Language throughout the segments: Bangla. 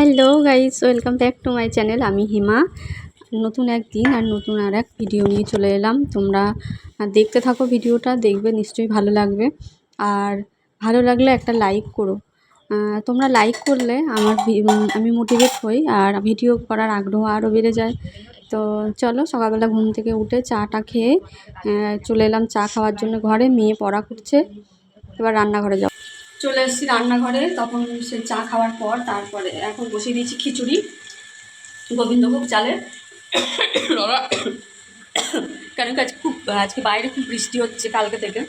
Hello guys welcome back to my channel আমি হিমা। নতুন এক দিন আর নতুন আর এক ভিডিও নিয়ে চলে এলাম। তোমরা দেখতে থাকো ভিডিওটা, দেখবে, নিশ্চয়ই ভালো লাগবে। আর ভালো লাগলে একটা লাইক করো। তোমরা লাইক করলে আমার আমি মোটিভেট হই আর ভিডিও করার আগ্রহ আরও বেড়ে যায়। তো চলো, সকালবেলা ঘুম থেকে উঠে চাটা খেয়ে চলে এলাম চা খাওয়ার জন্য ঘরে। মেয়ে পড়া করছে। এবার রান্নাঘরে যাও চলে এসেছি রান্নাঘরে তখন সে চা খাওয়ার পর তারপরে এখন বসিয়ে দিয়েছি খিচুড়ি গোবিন্দভোগ চালের। কেন কি আজকে খুব আজকে বাইরে খুব বৃষ্টি হচ্ছে কালকে থেকে।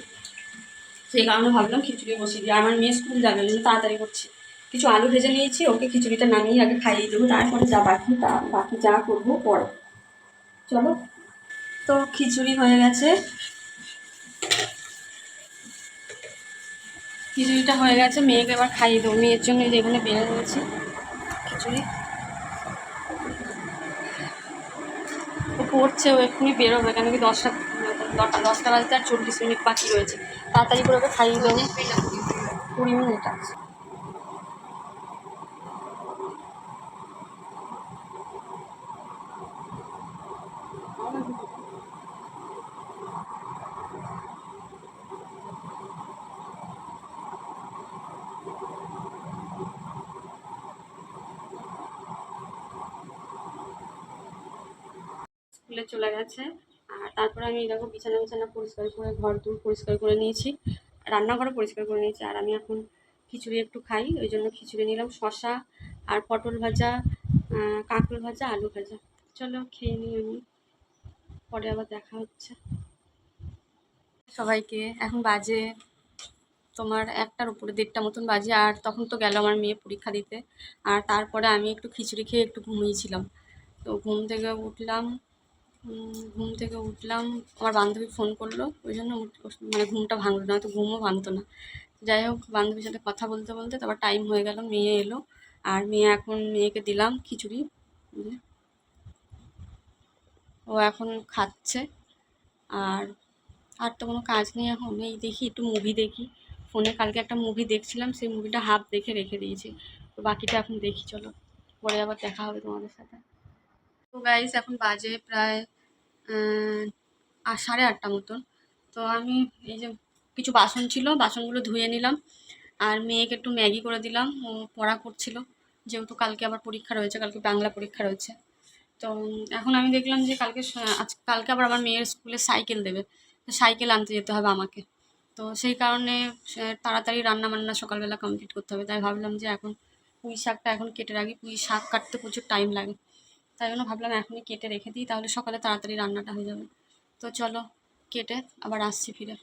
সেই কারণে ভাবলাম খিচুড়ি বসিয়ে দিই। আমার মেয়ে স্কুল যাবে জন্য তাড়াতাড়ি করছি। কিছু আলু ভেজে নিয়েছি ওকে খিচুড়িটা নামিয়ে আগে খাইয়ে দেবো। তারপরে যা বাকি তা বাকি যা করব পরে। চলো। তো খিচুড়ি হয়ে গেছে। খিচুড়িটা হয়ে গেছে, মেয়েকে এবার খাইয়ে দেবো। মেয়ের জন্য এখানে বেড়ে রয়েছে খিচুড়ি। ও পড়ছে, ও এক্ষুনি বেরোবে, কেন কি দশটা দশটা দশটা বাজতে আর চল্লিশ মিনিট বাকি রয়েছে। তাড়াতাড়ি করে ওকে খাইয়ে দেবো। কুড়ি মিনিট আছে। স্কুলে চলে গেছে। আর তারপরে আমি দেখো বিছানা বিছানা পরিষ্কার করে, ঘর দূর পরিষ্কার করে নিয়েছি। রান্নাঘরও পরিষ্কার করে নিয়েছি। আর আমি এখন খিচুড়ি একটু খাই, ওই জন্য খিচুড়ি নিলাম। শশা আর পটল ভাজা কাঁকরোল ভাজা, আলু ভাজা। চলো খেয়ে নিই আমি। পরে আবার দেখা হচ্ছে। সবাইকে, এখন বাজে তোমার একটার উপরে দেড়টা মতন বাজে। আর তখন তো গেল আমার মেয়ে পরীক্ষা দিতে। আর তারপরে আমি একটু খিচুড়ি খেয়ে একটু ঘুমিয়েছিলাম। তো ঘুম থেকে উঠলাম ঘুম থেকে উঠলাম, আমার বান্ধবী ফোন করল, ওই জন্য মানে ঘুমটা ভাঙলো না তো ঘুমও ভাঙতো না। যাই হোক, বান্ধবীর সাথে কথা বলতে বলতে তারপর টাইম হয়ে গেল, মেয়ে এলো, আর মেয়ে এখন মেয়েকে দিলাম খিচুড়ি? ও এখন খাচ্ছে, আর আর তো কোনো কাজ নেই এখন, এই দেখি একটু মুভি দেখি। ফোনে কালকে একটা মুভি দেখছিলাম, সেই মুভিটা হাফ দেখে রেখে দিয়েছি, তো বাকিটা এখন দেখি, চলো। পরে আবার দেখা হবে তোমাদের সাথে। তো গাইস এখন বাজে প্রায় সাড়ে আটটা মতন। তো আমি এই যে কিছু বাসন ছিল, বাসনগুলো ধুয়ে নিলাম। আর মেয়েকে একটু ম্যাগি করে দিলাম। ও পড়া করছিল, যেহেতু কালকে আবার পরীক্ষা রয়েছে, কালকে বাংলা পরীক্ষা রয়েছে। তো এখন আমি দেখলাম যে কালকে, আজ, কালকে আবার আমার মেয়ের স্কুলে সাইকেল দেবে। তো সাইকেল আনতে যেতে হবে আমাকে। তো সেই কারণে তাড়াতাড়ি রান্না বান্না সকালবেলা কমপ্লিট করতে হবে। তাই ভাবলাম যে এখন পুঁই শাকটা এখন কেটে রাখি। পুঁই শাক কাটতে প্রচুর টাইম লাগে। তাই জন্য ভাবলাম এখনই কেটে রেখে দিই, তাহলে সকালে তাড়াতাড়ি রান্নাটা হয়ে যাবে। তো চলো, কেটে আবার আসছি ফিরে।